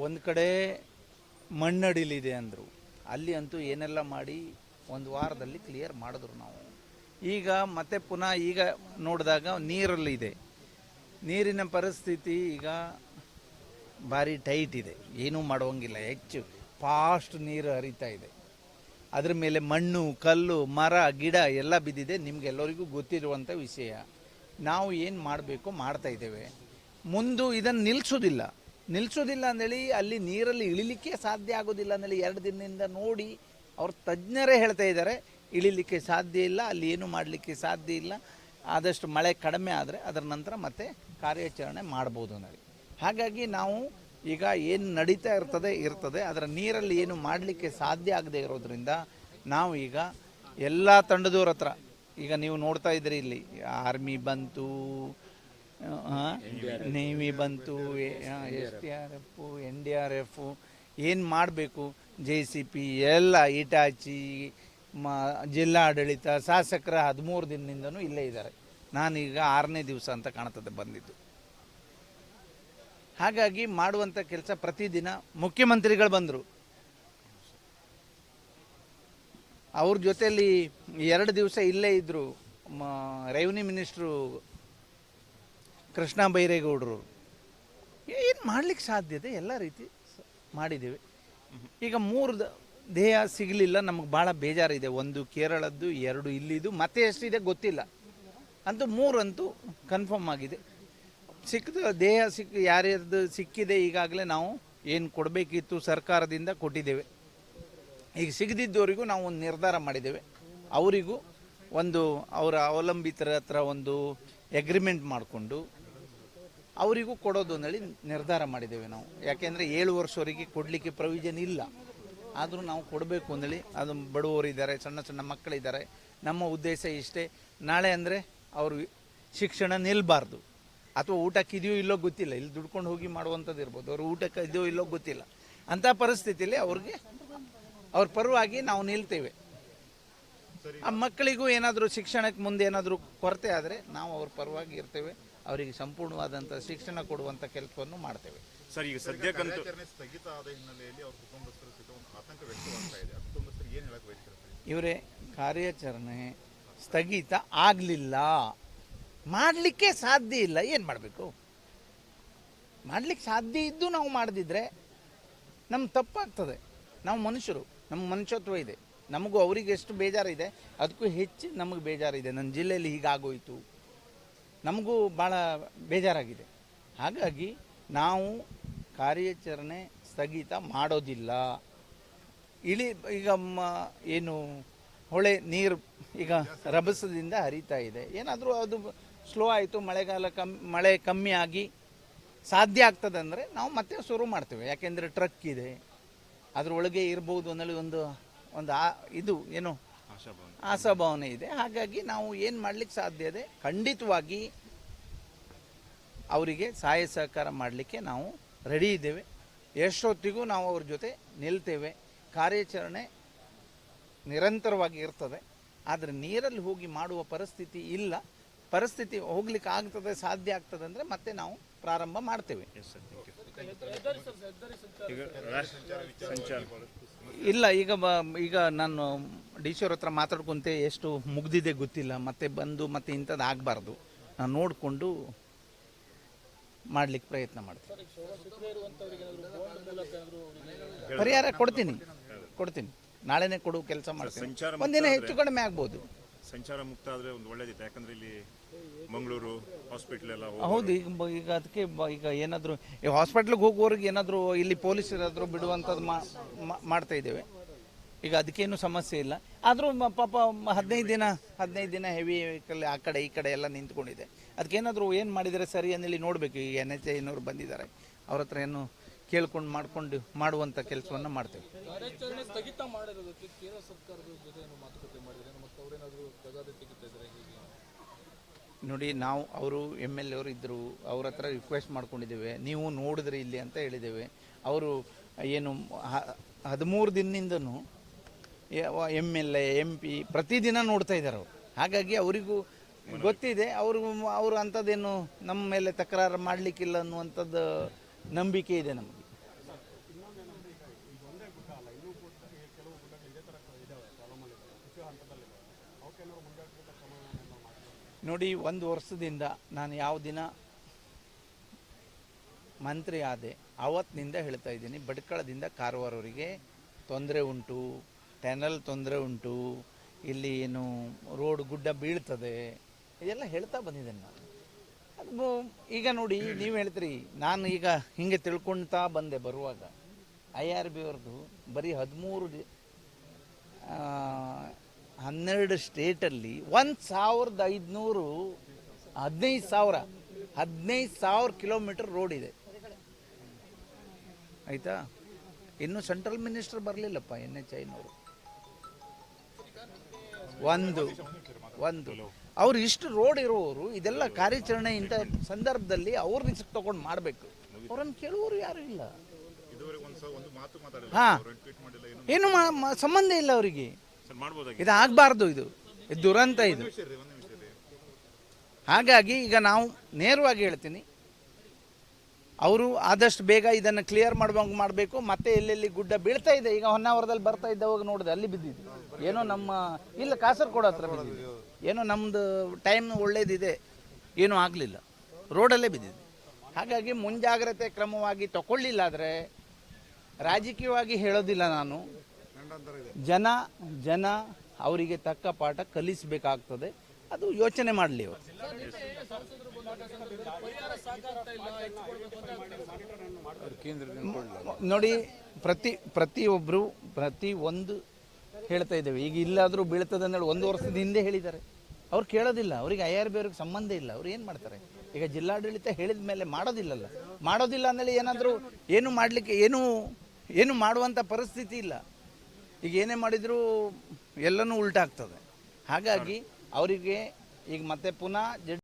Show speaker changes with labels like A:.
A: ಒಂದು ಕಡೆ ಮಣ್ಣಡಿಲಿದೆ ಅಂದರು. ಅಲ್ಲಿ ಅಂತೂ ಏನೆಲ್ಲ ಮಾಡಿ ಒಂದು ವಾರದಲ್ಲಿ ಕ್ಲಿಯರ್ ಮಾಡಿದ್ರು ನಾವು. ಈಗ ಮತ್ತೆ ಪುನಃ ಈಗ ನೋಡಿದಾಗ ನೀರಲ್ಲಿದೆ. ನೀರಿನ ಪರಿಸ್ಥಿತಿ ಈಗ ಭಾರಿ ಟೈಟ್ ಇದೆ. ಏನೂ ಮಾಡುವಂಗಿಲ್ಲ. ಹೆಚ್ಚು ಫಾಸ್ಟ್ ನೀರು ಹರಿತಾ ಇದೆ. ಅದ್ರ ಮೇಲೆ ಮಣ್ಣು, ಕಲ್ಲು, ಮರ, ಗಿಡ ಎಲ್ಲ ಬಿದ್ದಿದೆ. ನಿಮಗೆಲ್ಲರಿಗೂ ಗೊತ್ತಿರುವಂಥ ವಿಷಯ. ನಾವು ಏನು ಮಾಡಬೇಕು ಮಾಡ್ತಾ ಇದ್ದೇವೆ. ಮುಂದೆ ಇದನ್ನು ನಿಲ್ಲಿಸೋದಿಲ್ಲ ನಿಲ್ಲಿಸೋದಿಲ್ಲ ಅಂದೇಳಿ, ಅಲ್ಲಿ ನೀರಲ್ಲಿ ಇಳಿಲಿಕ್ಕೆ ಸಾಧ್ಯ ಆಗೋದಿಲ್ಲ ಅಂದೇಳಿ, ಎರಡು ದಿನದಿಂದ ನೋಡಿ ಅವ್ರ ತಜ್ಞರೇ ಹೇಳ್ತಾ ಇದ್ದಾರೆ, ಇಳಿಲಿಕ್ಕೆ ಸಾಧ್ಯ ಇಲ್ಲ, ಅಲ್ಲಿ ಏನು ಮಾಡಲಿಕ್ಕೆ ಸಾಧ್ಯ ಇಲ್ಲ, ಆದಷ್ಟು ಮಳೆ ಕಡಿಮೆ ಆದರೆ ಅದರ ನಂತರ ಮತ್ತೆ ಕಾರ್ಯಾಚರಣೆ ಮಾಡ್ಬೋದು ಅನ್ನೋದು ಹಾಗಾಗಿ ನಾವು ಈಗ ಏನು ನಡೀತಾ ಇರ್ತದೆ ಇರ್ತದೆ, ಅದರ ನೀರಲ್ಲಿ ಏನು ಮಾಡಲಿಕ್ಕೆ ಸಾಧ್ಯ ಆಗದೆ ಇರೋದ್ರಿಂದ ನಾವು ಈಗ ಎಲ್ಲ ತಂಡದವ್ರ ಹತ್ರ, ಈಗ ನೀವು ನೋಡ್ತಾ ಇದ್ರಿ ಇಲ್ಲಿ ಆರ್ಮಿ ಬಂತು ನೇವಿ ಬಂತು S T R F N D R F ಏನು ಮಾಡಬೇಕು? ಜೆ ಸಿ ಪಿ ಎಲ್ಲ ಇಟಾಚಿ ಮ, ಜಿಲ್ಲಾಡಳಿತ, ಶಾಸಕರ ಹದಿಮೂರು ದಿನದಿಂದನೂ ಇಲ್ಲೇ ಇದ್ದಾರೆ. ನಾನೀಗ ಆರನೇ ದಿವಸ ಅಂತ ಕಾಣ್ತದೆ ಬಂದಿದ್ದು. ಹಾಗಾಗಿ ಮಾಡುವಂಥ ಕೆಲಸ ಪ್ರತಿದಿನ ಮುಖ್ಯಮಂತ್ರಿಗಳು ಬಂದರು. ಅವ್ರ ಜೊತೆಯಲ್ಲಿ ಎರಡು ದಿವಸ ಇಲ್ಲೇ ಇದ್ದರು ರೆವಿನ್ಯೂ ಮಿನಿಸ್ಟ್ರು ಕೃಷ್ಣ ಬೈರೇಗೌಡರು ಏನು ಮಾಡ್ಲಿಕ್ಕೆ ಸಾಧ್ಯತೆ? ಎಲ್ಲ ರೀತಿ ಮಾಡಿದ್ದೀವಿ. ಈಗ ಮೂರು ದೇಹ ಸಿಗಲಿಲ್ಲ, ನಮಗೆ ಭಾಳ ಬೇಜಾರಿದೆ. ಒಂದು ಕೇರಳದ್ದು, ಎರಡು ಇಲ್ಲಿದು ಮತ್ತೆ ಎಷ್ಟಿದೆ ಗೊತ್ತಿಲ್ಲ. ಅಂತೂ ಮೂರಂತೂ ಕನ್ಫರ್ಮ್ ಆಗಿದೆ. ಸಿಕ್ಕಿದ ದೇಹ ಸಿಕ್ಕ ಯಾರ್ಯಾರ್ದು ಸಿಕ್ಕಿದೆ ಈಗಾಗಲೇ ನಾವು ಏನು ಕೊಡಬೇಕಿತ್ತು ಸರ್ಕಾರದಿಂದ ಕೊಟ್ಟಿದ್ದೇವೆ. ಈಗ ಸಿಗದಿದ್ದವರಿಗೂ ನಾವು ಒಂದು ನಿರ್ಧಾರ ಮಾಡಿದ್ದೇವೆ. ಅವರಿಗೂ ಒಂದು, ಅವರ ಅವಲಂಬಿತರ ಹತ್ರ ಒಂದು ಎಗ್ರಿಮೆಂಟ್ ಮಾಡಿಕೊಂಡು ಅವರಿಗೂ ಕೊಡೋದು ಅಂದೇಳಿ ನಿರ್ಧಾರ ಮಾಡಿದ್ದೇವೆ ನಾವು. ಯಾಕೆಂದರೆ ಏಳು ವರ್ಷವರೆಗೆ ಕೊಡಲಿಕ್ಕೆ ಪ್ರೊವಿಷನ್ ಇಲ್ಲ. ಆದರೂ ನಾವು ಕೊಡಬೇಕು ಅಂದೇಳಿ ಅದು ಬಡವರಿದ್ದಾರೆ ಸಣ್ಣ ಸಣ್ಣ ಮಕ್ಕಳಿದ್ದಾರೆ. ನಮ್ಮ ಉದ್ದೇಶ ಇಷ್ಟೇ. ನಾಳೆ ಅಂದರೆ ಅವರು ಶಿಕ್ಷಣ ನಿಲ್ಲಬಾರ್ದು ಅಥವಾ ಊಟಕ್ಕೆ ಇದೆಯೋ ಇಲ್ಲೋ ಗೊತ್ತಿಲ್ಲ. ಇಲ್ಲಿ ದುಡ್ಕೊಂಡು ಹೋಗಿ ಮಾಡುವಂಥದ್ದು ಇರ್ಬೋದು. ಅವರು ಊಟಕ್ಕೆ ಇದೆಯೋ ಇಲ್ಲೋ ಗೊತ್ತಿಲ್ಲ. ಅಂಥ ಪರಿಸ್ಥಿತಿಯಲ್ಲಿ ಅವ್ರಿಗೆ, ಅವ್ರ ಪರವಾಗಿ ನಾವು ನಿಲ್ತೇವೆ. ಆ ಮಕ್ಕಳಿಗೂ ಏನಾದರೂ ಶಿಕ್ಷಣಕ್ಕೆ ಮುಂದೆ ಏನಾದರೂ ಕೊರತೆ ಆದರೆ ನಾವು ಅವ್ರ ಪರವಾಗಿ ಇರ್ತೇವೆ. ಅವರಿಗೆ ಸಂಪೂರ್ಣವಾದಂತಹ ಶಿಕ್ಷಣ ಕೊಡುವಂತ ಕೆಲಸವನ್ನು ಮಾಡ್ತೇವೆ.
B: ಸರ್ ಈಗ ಸದ್ಯಕ್ಕಂತೂ
C: ಕಾರ್ಯಾಚರಣೆ ಸ್ಥಗಿತ ಆದ ಹಿನ್ನೆಲೆಯಲ್ಲಿ ಅವ್ರ ಕುಟುಂಬಸ್ಥರ ಜೊತೆ ಒಂದು ಆತಂಕ ವ್ಯಕ್ತವಾಗ್ತಾ ಇದೆ. ಆ ಕುಟುಂಬಸ್ಥರಿಗೆ ಏನು ಹೇಳಕ್ ಬಯಸ್ತಾರೆ?
A: ಇವರೇ ಕಾರ್ಯಾಚರಣೆ ಸ್ಥಗಿತ ಆಗಲಿಲ್ಲ. ಮಾಡಲಿಕ್ಕೆ ಸಾಧ್ಯ ಇಲ್ಲ. ಏನು ಮಾಡಬೇಕು? ಮಾಡಲಿಕ್ಕೆ ಸಾಧ್ಯ ಇದ್ದು ನಾವು ಮಾಡದಿದ್ದರೆ ನಮ್ಮ ತಪ್ಪಾಗ್ತದೆ. ನಾವು ಮನುಷ್ಯರು ನಮ್ಮ ಮನುಷ್ಯತ್ವ ಇದೆ. ನಮಗೂ ಅವರಿಗೆ ಎಷ್ಟು ಬೇಜಾರಿದೆ ಅದಕ್ಕೂ ಹೆಚ್ಚು ನಮಗೆ ಬೇಜಾರಿದೆ. ನನ್ನ ಜಿಲ್ಲೆಯಲ್ಲಿ ಹೀಗಾಗೋಯ್ತು. ನಮಗೂ ಭಾಳ ಬೇಜಾರಾಗಿದೆ. ಹಾಗಾಗಿ ನಾವು ಕಾರ್ಯಾಚರಣೆ ಸ್ಥಗಿತ ಮಾಡೋದಿಲ್ಲ. ಇಳಿ ಈಗ ಏನು ಹೊಳೆ ನೀರು ಈಗ ರಭಸದಿಂದ ಹರಿತಾ ಇದೆ. ಏನಾದರೂ ಅದು ಸ್ಲೋ ಆಯಿತು, ಮಳೆಗಾಲ ಕಮ್ಮಿ, ಮಳೆ ಕಮ್ಮಿ ಆಗಿ ಸಾಧ್ಯ ಆಗ್ತದೆ ಅಂದರೆ ನಾವು ಮತ್ತೆ ಶುರು ಮಾಡ್ತೇವೆ. ಯಾಕೆಂದರೆ ಟ್ರಕ್ ಇದೆ. ಅದರೊಳಗೆ ಇರ್ಬೋದು ಅನ್ನೋದು ಒಂದು ಒಂದು ಆ, ಇದು, ಏನು
B: ಆಶಾಭಾವನೆ.
A: ಇದೆ. ಹಾಗಾಗಿ ನಾವು ಏನು ಮಾಡ್ಲಿಕ್ಕೆ ಸಾಧ್ಯ ಇದೆ? ಖಂಡಿತವಾಗಿ ಅವರಿಗೆ ಸಹಾಯ ಸಹಕಾರ ಮಾಡಲಿಕ್ಕೆ ನಾವು ರೆಡಿ ಇದ್ದೇವೆ. ಎಷ್ಟೊತ್ತಿಗೂ ನಾವು ಅವ್ರ ಜೊತೆ ನಿಲ್ತೇವೆ. ಕಾರ್ಯಾಚರಣೆ ನಿರಂತರವಾಗಿ ಇರ್ತದೆ. ಆದರೆ ನೀರಲ್ಲಿ ಹೋಗಿ ಮಾಡುವ ಪರಿಸ್ಥಿತಿ ಇಲ್ಲ. ಪರಿಸ್ಥಿತಿ ಹೋಗ್ಲಿಕ್ಕೆ ಆಗ್ತದೆ ಸಾಧ್ಯ ಆಗ್ತದೆ ಅಂದರೆ ಮತ್ತೆ ನಾವು ಪ್ರಾರಂಭ ಮಾಡ್ತೇವೆ. ಇಲ್ಲ ಈಗ ಬ ಈಗ ನಾನು ಡಿ ಸಿ ಅವ್ರ ಹತ್ರ ಮಾತಾಡ್ಕೊಂತೆ ಎಷ್ಟು ಮುಗ್ದಿದೆ ಗೊತ್ತಿಲ್ಲ. ಮತ್ತೆ ಬಂದು ಮತ್ತೆ ಇಂಥದ್ದು ಆಗಬಾರ್ದು. ನಾನು ನೋಡಿಕೊಂಡು ಮಾಡ್ಲಿಕ್ಕೆ ಪ್ರಯತ್ನ ಮಾಡ್ತೀನಿ. ಪರಿಹಾರ ಕೊಡ್ತೀನಿ. ಕೊಡ್ತೀನಿ. ನಾಳೆನೇ ಕೊಡುವ ಕೆಲಸ ಮಾಡ್ತೀನಿ. ಒಂದಿನ ಹೆಚ್ಚು ಕಡಿಮೆ ಆಗ್ಬೋದು.
B: ಸಂಚಾರ ಮುಕ್ತ ಆದರೆ ಒಂದು ಒಳ್ಳೇದಿತ್ತು. ಯಾಕಂದ್ರೆ ಇಲ್ಲಿ ಮಂಗಳೂರು ಹಾಸ್ಪಿಟ್ಲ್ ಎಲ್ಲ ಹೋಗಿ
A: ಹೌದು ಈಗ ಬ- ಈಗ ಅದಕ್ಕೆ ಬ- ಈಗ ಏನಾದರೂ ಈ ಹಾಸ್ಪಿಟ್ಲಿಗೆ ಹೋಗುವವ್ರಿಗೆ ಏನಾದರೂ ಇಲ್ಲಿ ಪೊಲೀಸರಾದರೂ ಬಿಡುವಂಥದ್ದು ಮಾ- ಮಾ- ಮಾಡ್ತಾ ಇದ್ದೇವೆ. ಈಗ ಅದಕ್ಕೇನು ಸಮಸ್ಯೆ ಇಲ್ಲ. ಆದರೂ ಮ- ಪಾಪ ಮ- ಹದಿನೈದು ದಿನ ಹದಿನೈದು ದಿನ ಹೆವಿ ವೆಹಿಕಲ್ ಆ ಕಡೆ ಈ ಕಡೆ ಎಲ್ಲ ನಿಂತ್ಕೊಂಡಿದೆ. ಅದಕ್ಕೇನಾದರೂ ಏನು ಮಾಡಿದರೆ ಸರಿ ಅನ್ನಲಿ ನೋಡಬೇಕು. ಈಗ ಎನ್ ಎಚ್ ಐನವರು ಬಂದಿದ್ದಾರೆ. ಅವ್ರ ಹತ್ರ ಏನು ಕೇಳ್ಕೊಂಡು ಮಾಡ್ಕೊಂಡು ಮಾಡುವಂಥ ಕೆಲಸವನ್ನು ಮಾಡ್ತೇವೆ.
D: ಕಾರ್ಯಾಚರಣೆ ಸ್ಥಗಿತ ಮಾಡಿರೋದಕ್ಕೆ ಕೇಂದ್ರ ಸರ್ಕಾರದ ಜೊತೆ ಏನು ಮಾತುಕತೆ ಮಾಡಿದ್ರೆ
A: ನೋಡಿ, ನಾವು ಅವರು ಎಂ ಎಲ್ ಎವರು ಇದ್ದರು ಅವ್ರ ಹತ್ರ ರಿಕ್ವೆಸ್ಟ್ ಮಾಡ್ಕೊಂಡಿದ್ದೇವೆ. ನೀವು ನೋಡಿದ್ರಿ ಇಲ್ಲಿ ಅಂತ ಹೇಳಿದ್ದೇವೆ. ಅವರು ಏನು ಹದಿಮೂರು ದಿನದಿಂದನೂ M L A M P ಪ್ರತಿದಿನ ನೋಡ್ತಾ ಇದ್ದಾರೆ ಅವರು. ಹಾಗಾಗಿ ಅವರಿಗೂ ಗೊತ್ತಿದೆ, ಅವರು ಅವರು ಅಂಥದ್ದೇನು ನಮ್ಮ ಮೇಲೆ ತಕರಾರು ಮಾಡಲಿಕ್ಕಿಲ್ಲ ಅನ್ನುವಂಥದ್ದು ನಂಬಿಕೆ ಇದೆ ನಮಗೆ. ನೋಡಿ, ಒಂದು ವರ್ಷದಿಂದ ನಾನು ಯಾವ ದಿನ ಮಂತ್ರಿ ಆದೆ ಆವತ್ತಿನಿಂದ ಹೇಳ್ತಾ ಇದ್ದೀನಿ ಬಡ್ಕಳದಿಂದ ಕಾರವಾರವರಿಗೆ ತೊಂದರೆ ಉಂಟು, ಟೆನಲ್ ತೊಂದರೆ ಉಂಟು, ಇಲ್ಲಿ ಏನು ರೋಡ್ ಗುಡ್ಡ ಬೀಳ್ತದೆ, ಇದೆಲ್ಲ ಹೇಳ್ತಾ ಬಂದಿದ್ದೇನೆ ನಾನು. ಅದು ಈಗ ನೋಡಿ, ನೀವು ಹೇಳ್ತೀರಿ, ನಾನು ಈಗ ಹಿಂಗೆ ತಿಳ್ಕೊಳ್ತಾ ಬಂದೆ ಬರುವಾಗ, ಐ ಆರ್ ಬಿ ಅವ್ರದ್ದು ಬರೀ ಹದಿಮೂರು ಹನ್ನೆರಡು ಸ್ಟೇಟಲ್ಲಿ ಒಂದು ಸಾವಿರದ ಐದುನೂರು ಹದಿನೈದು ಸಾವಿರ ಹದಿನೈದು ಸಾವಿರ ಕಿಲೋಮೀಟರ್ ರೋಡ್ ಇದೆ. ಆಯಿತಾ? ಇನ್ನು ಸೆಂಟ್ರಲ್ ಮಿನಿಸ್ಟರ್ ಬರಲಿಲ್ಲಪ್ಪ ಎನ್ ಎಚ್ ಐನವರು. ಒಂದು ಒಂದು. ಅವ್ರು ಇಷ್ಟು ರೋಡ್ ಇರುವವರು ಇದೆಲ್ಲ ಕಾರ್ಯಾಚರಣೆ ಇಂಥ ಸಂದರ್ಭದಲ್ಲಿ ಅವ್ರ ರಿಸ್ಕ್ ತಗೊಂಡು ಮಾಡಬೇಕು. ಅವ್ರನ್ನ ಕೇಳುವವರು ಯಾರು ಇಲ್ಲ. ಹಾಂ.
C: ಏನು
A: ಸಂಬಂಧ ಇಲ್ಲ ಅವರಿಗೆ. ಇದು ಆಗಬಾರ್ದು ಇದು. ಇದು ದುರಂತ ಇದು. ಹಾಗಾಗಿ ಈಗ ನಾವು ನೇರವಾಗಿ ಹೇಳ್ತೀನಿ. ಅವರು ಆದಷ್ಟು ಬೇಗ ಇದನ್ನು ಕ್ಲಿಯರ್ ಮಾಡುವಂಗೆ ಮಾಡಬೇಕು. ಮತ್ತೆ ಎಲ್ಲೆಲ್ಲಿ ಗುಡ್ಡ ಬೀಳ್ತಾ ಇದೆ ಈಗ ಹೊನ್ನಾವರದಲ್ಲಿ ಬರ್ತಾ ಇದ್ದವಾಗ ನೋಡಿದೆ. ಅಲ್ಲಿ ಬಿದ್ದಿದ್ದು. ಏನೋ ನಮ್ಮ ಇಲ್ಲ ಕಾಸರಗೋಡು ಹತ್ರ ಬಿದ್ದಿದ್ದು. ಏನೋ ನಮ್ಮದು ಟೈಮ್ ಒಳ್ಳೇದಿದೆ. ಏನೂ ಆಗಲಿಲ್ಲ. ರೋಡಲ್ಲೇ ಬಿದ್ದಿದೆ ಹಾಗಾಗಿ ಮುಂಜಾಗ್ರತೆ ಕ್ರಮವಾಗಿ ತಗೊಳ್ಳಿಲ್ಲ ಆದರೆ ರಾಜಕೀಯವಾಗಿ ಹೇಳೋದಿಲ್ಲ ನಾನು. ಜನ ಜನ ಅವರಿಗೆ ತಕ್ಕ ಪಾಠ ಕಲಿಸಬೇಕಾಗ್ತದೆ. ಅದು ಯೋಚನೆ ಮಾಡಲಿ ಅವರು ನೋಡಿ ಪ್ರತಿ ಪ್ರತಿಯೊಬ್ಬರು ಪ್ರತಿ ಒಂದು ಹೇಳ್ತಾ ಇದ್ದೇವೆ. ಈಗ ಇಲ್ಲಾದರೂ ಬೀಳ್ತದೆ ಅಂದೇಳಿ ಒಂದು ವರ್ಷದ ಹಿಂದೆ ಹೇಳಿದ್ದಾರೆ. ಅವ್ರು ಕೇಳೋದಿಲ್ಲ. ಅವ್ರಿಗೆ ಐ ಆರ್ ಬಿ ಅವ್ರಿಗೆ ಸಂಬಂಧ ಇಲ್ಲ. ಅವ್ರು ಏನು ಮಾಡ್ತಾರೆ? ಈಗ ಜಿಲ್ಲಾಡಳಿತ ಹೇಳಿದ ಮೇಲೆ ಮಾಡೋದಿಲ್ಲಲ್ಲ. ಮಾಡೋದಿಲ್ಲ ಅಂದೇಳಿ ಏನಾದರೂ ಏನು ಮಾಡಲಿಕ್ಕೆ ಏನು ಏನು ಮಾಡುವಂಥ ಪರಿಸ್ಥಿತಿ ಇಲ್ಲ. ಈಗ ಏನೇ ಮಾಡಿದರೂ ಎಲ್ಲನೂ ಉಲ್ಟಾಗ್ತದೆ. ಹಾಗಾಗಿ ಅವರಿಗೆ ಈಗ ಮತ್ತೆ ಪುನಃ ಜೆ